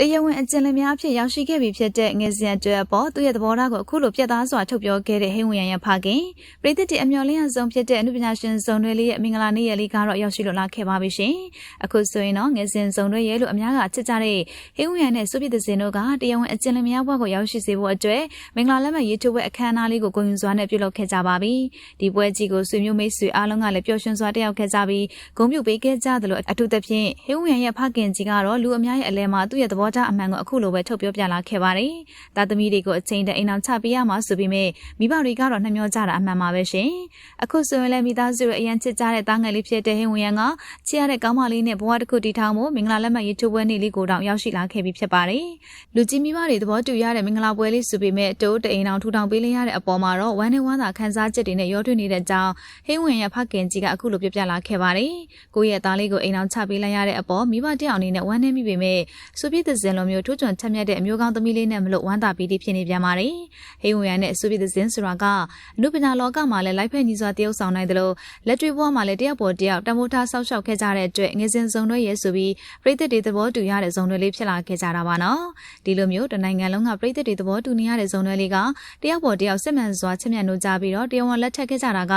တရားဝင်အကျဉ်းလများအဖြစ်ရောက်ရှိခဲ့ပြီဖြစ်တဲ့ငယ်စဉ်အတွက်ပေါ်သူ့ရဲ့သဘောထားကိုအခုလိုပြတ်သားစွာထုတ်ပြောခဲ့တဲ့ဟိန်းဝင်ရန်ရဲ့ဖခင်ပြည်သက်တီအမျော်လင့်အဆုံးဖြစ်တဲ့အမှုပညာရှင်ဇုံတွေလေးရဲ့မင်္ဂလာနေ့ရက်လေးကတော့ရောက်ရှိလို့လာခဲ့ပါပြီရှင်အခုဆိုရင်တော့ငယ်စဉ်ဇုံတွေရဲ့လို့အများကချစ်ကြတဲ့ဟိန်းဝင်ရန်နဲ့စုပြည်သစင်တို့ကတရားဝင်အကျဉ်းလများဘွားကိုရောက်ရှိစေဖို့အတွက်မင်္ဂလာလက်မှတ်ရေးထိုးပွဲအခမ်းအနားလေးကိုဂုဏ်ယူစွာနဲ့ပြုလုပ်ခဲ့ကြပါပြီဒီပွဲကြီးကိုဆွေမျိုးမိတ်ဆွေအားလုံးကလည်းပျော်ရွှင်စွာတက်ရောက်ခဲ့ကြပြီးဂုဏ်ပြုပေးခဲ့ကြတယ်လို့အထူးသဖြင့်ဟိန်းဝင်ရန်ရဲ့ဖခင်ကြီးကတော့လူအများရဲ့အလဲမှာသူ့ရဲ့သဘောထားအမှန်ကိုအခုလိုပဲထုတ်ပြောပြလာခဲ့ပါတယ်။သားသမီးတွေကိုအချိန်တအိမ်အောင်ချပေးရမှာဆိုပေမဲ့မိဘတွေကတော့နှမျောကြတာအမှန်ပါပဲရှင်။အခုဆိုရင်လည်းမိသားစုရဲ့အရန်ချစ်ကြတဲ့တားငယ်လေးဖြစ်တဲ့ဟင်းဝင်ရန်ကချစ်ရတဲ့ကောင်းမလေးနဲ့ဘဝတစ်ခုတည်ထောင်ဖို့မင်္ဂလာလက်မှတ်ရေးထိုးပွဲနေ့လေးကိုတောင်ရောက်ရှိလာခဲ့ပြီဖြစ်ပါတယ်။လူကြီးမိဘတွေသဘောတူရတဲ့မင်္ဂလာပွဲလေးဆိုပေမဲ့တိုးတအိမ်အောင်ထူထောင်ပေးလိုက်ရတဲ့အပေါ်မှာတော့ဝမ်းနဲ့ဝမ်းသာခံစားချက်တွေနဲ့ရောထွေးနေတဲ့အကြောင်းဟင်းဝင်ရဖခင်ကြီးကအခုလိုပြပြလာခဲ့ပါတယ်။ကိုယ့်ရဲ့သားလေးကိုအိမ်အောင်ချပေးလိုက်ရတဲ့အပေါ်မိဘတယောက်အနေနဲ့ဝမ်းနဲ့မိပေမဲ့စူပြည့်သစင်လိုမျိုးထိုးချွန်ချက်မြတ်တဲ့အမျိုးကောင်းသမီးလေးနဲ့မလို့ဝမ်းသာပီတိဖြစ်နေပြန်ပါတယ်။ဟိဝင်ရနဲ့စူပြည့်သစင်ဆိုတာကအနုပညာလောကမှာလည်းလိုက်ဖက်ညီစွာတရုပ်ဆောင်နိုင်တယ်လို့လက်တွေ့ဘဝမှာလည်းတယောက်ပေါ်တယောက်တမိုးထားဆောက်ရှောက်ခဲ့ကြတဲ့အတွက်ငွေစင်စုံတွေရဲ့ဆိုပြီးပြည်သက်တွေသဘောတူရတဲ့ဇုံတွေလေးဖြစ်လာခဲ့ကြတာပါနော်။ဒီလိုမျိုးတနိုင်ငံလုံးကပြည်သက်တွေသဘောတူနေရတဲ့ဇုံတွေလေးကတယောက်ပေါ်တယောက်စစ်မှန်စွာချစ်မြတ်နိုးကြပြီးတော့တရားဝင်လက်ထပ်ခဲ့ကြတာက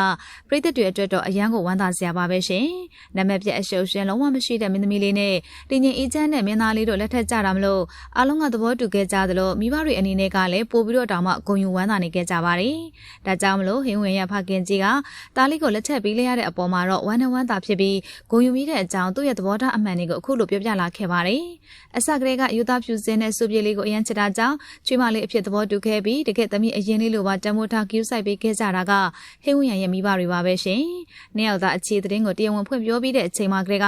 ပြည်သက်တွေအတွက်တော့အရန်ကိုဝမ်းသာစရာပါပဲရှင်။နာမည်ပြအရှုပ်ရှင်လုံးဝမရှိတဲ့မင်းသမီးလေးနဲ့တင်ရင်အေးချမ်းတဲ့မင်းသားလေးတို့လက်ထပ်ကြတာမလို့အားလုံးကသဘောတူခဲ့ကြသလိုမိဘတွေအနေနဲ့ကလည်းပို့ပြီးတော့တောင်မှဂုံယူဝမ်းသာနေခဲ့ကြပါတယ်။ဒါကြောင့်မလို့ဟင်းဝင်ရဖခင်ကြီးကတားလေးကိုလက်ထပ်ပေးလိုက်ရတဲ့အပေါ်မှာတော့ဝမ်းနဲ့ဝမ်းသာဖြစ်ပြီးဂုံယူမိတဲ့အကြောင်းသူ့ရဲ့သဘောထားအမှန်တွေကိုအခုလိုပြောပြလာခဲ့ပါတယ်။အစကတည်းကယူသားဖြူစင်းတဲ့စုပြေးလေးကိုအရင်ချစ်တာကြောင့်ချွေးမလေးအဖြစ်သဘောတူခဲ့ပြီးတကယ်သမီးအရင်လေးလိုပါတမိုးထားကျူးဆိုင်ပေးခဲ့ကြတာကဟင်းဝင်ရရဲ့မိဘတွေပါပဲရှင်။နှစ်ယောက်သားအခြေသတင်းကိုတရားဝင်ဖွင့်ပြောပြီးတဲ့အချိန်မှာကလေးက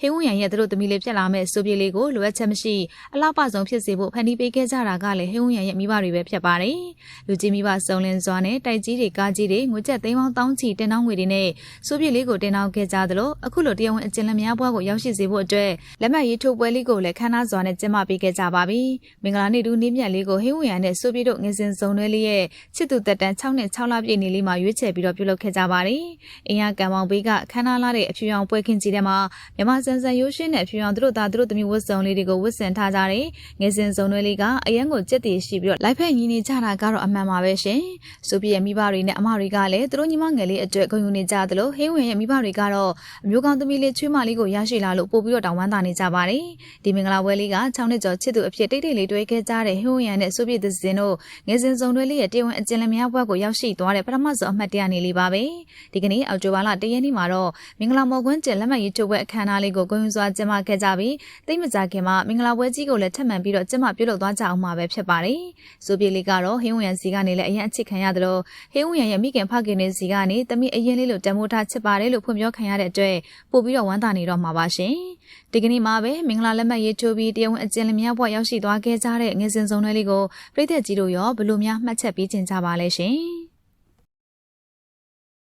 ဟင်းဝင်ရရဲ့သူတို့သမီးလေးဖြစ်လာမဲ့စုပြေးလေးကိုလိုအပ်ချက်မရှိအလားပဆုံးဖြစ်စေဖို့ဖန်တီးပေးခဲ့ကြတာကလည်းဟင်းဝင်ရရဲ့မိဘတွေပဲဖြစ်ပါတယ်။လူကြီးမိဘစုံလင်စွာနဲ့တိုက်ကြီးတွေကားကြီးတွေငွေကျပ်သိန်းပေါင်းတောင်းချီတင်နှောင်းငွေတွေနဲ့စုပြေးလေးကိုတင်နှောင်းခဲ့ကြသလိုအခုလိုတရားဝင်အကျဉ်းလက်များဘွားကိုရောက်ရှိစေဖို့အတွက်လက်မှတ်ရေးထိုးပွဲလေးကိုလည်းခမ်းနားစွာနဲ့ကျင်းပပေးခဲ့ကြပါပြီ။မင်္ဂလာနေ့တူနေ့မြတ်လေးကိုဟင်းဝင်ရနဲ့စုပြေးတို့ငွေစင်စုံတွဲလေးရဲ့ချစ်သူတက်တန်း6နှစ်6လပြည့်နေ့လေးမှာရွေးချယ်ပြီးတော့ပြုလုပ်ခဲ့ကြပါတယ်။အင်ရကံမောင်ဘေးကခမ်းနားလာတဲ့အဖြူရောင်ပွဲခင်းကြီးထဲမှာမြမဆန်ဆန်ရိုးရှင်းတဲ့အဖြူရောင်သူတို့သားသူတို့သမီးဝတ်စုံလေးတွေကိုဝတ်ဆင်ထားကြတယ်။ငွေစင်စုံတွဲလေးကအရန်ကိုကြက်တည်ရှိပြီးတော့လိုက်ဖက်ညီနေကြတာကတော့အမှန်ပါပဲရှင်။စုပြေးရဲ့မိဘတွေနဲ့အမတွေကလည်းသူတို့ညီမငယ်လေးအတွက်ဂုဏ်ယူနေကြသလိုဟင်းဝင်ရဲ့မိဘတွေကတော့အမျိုးကောင်းသမီးလေးချွေးမလေးကိုရရှိလာလို့ပို့ပြီးတော့တောင်းဝမ်းသာနေကြပါတယ်။ဒီမင်္ဂလာပွဲလေးက6နှစ်ကျော်ချစ်သူအဖြစ်တိတ်တိတ်လေးတွဲခဲ့ကြတဲ့ဟင်းဝင်ရနဲ့စုပြေးသစင်တို့ငယ်စဉ်စုံတွဲလေးရဲ့တေဝန်အကျဉ်းလများဘွဲကိုရောက်ရှိသွားတဲ့ပထမဆုံးအမှတ်တရနေလေးပါပဲ။ဒီကနေ့အောက်တိုဘာလ၁ရက်နေ့မှာတော့မင်္ဂလာမော်ကွန်းကျက်လက်မှတ်ရေးထိုးပွဲအခမ်းအနားလေးကိုဂုဏ်ယူစွာကျင်းပခဲ့ကြပြီးတိတ်မကြခင်မှာမင်္ဂလာပွဲကြီးကိုလည်းထပ်မံပြီးတော့ကျင်းပပြုလုပ်သွားကြအောင်မှာပဲဖြစ်ပါတယ်။ဆိုပြေလေးကတော့ဟင်းဝင်ရစီကနေလည်းအရင်အချစ်ခံရသလိုဟင်းဝင်ရရဲ့မိခင်ဖခင်တွေစီကနေတမိအရင်လေးလို့တမိုးထားချစ်ပါတယ်လို့ဖွင့်ပြောခံရတဲ့အတွက်ပို့ပြီးတော့ဝမ်းသာနေတော့မှာပါရှင်။ဒီကနေ့မှာပဲမင်္ဂလာလက်မှတ်ရေးထိုးပြီးတရားဝင်အကျဉ်းလျများဘွားရောက်ရှိသွားခဲ့ကြတဲ့ငွေစင်စုံတွေလေးကိုပြည်သက်ကြီးတို့ရောဘလို့များမှတ်ချက်ပေးခြင်းကြပါလဲရှင်။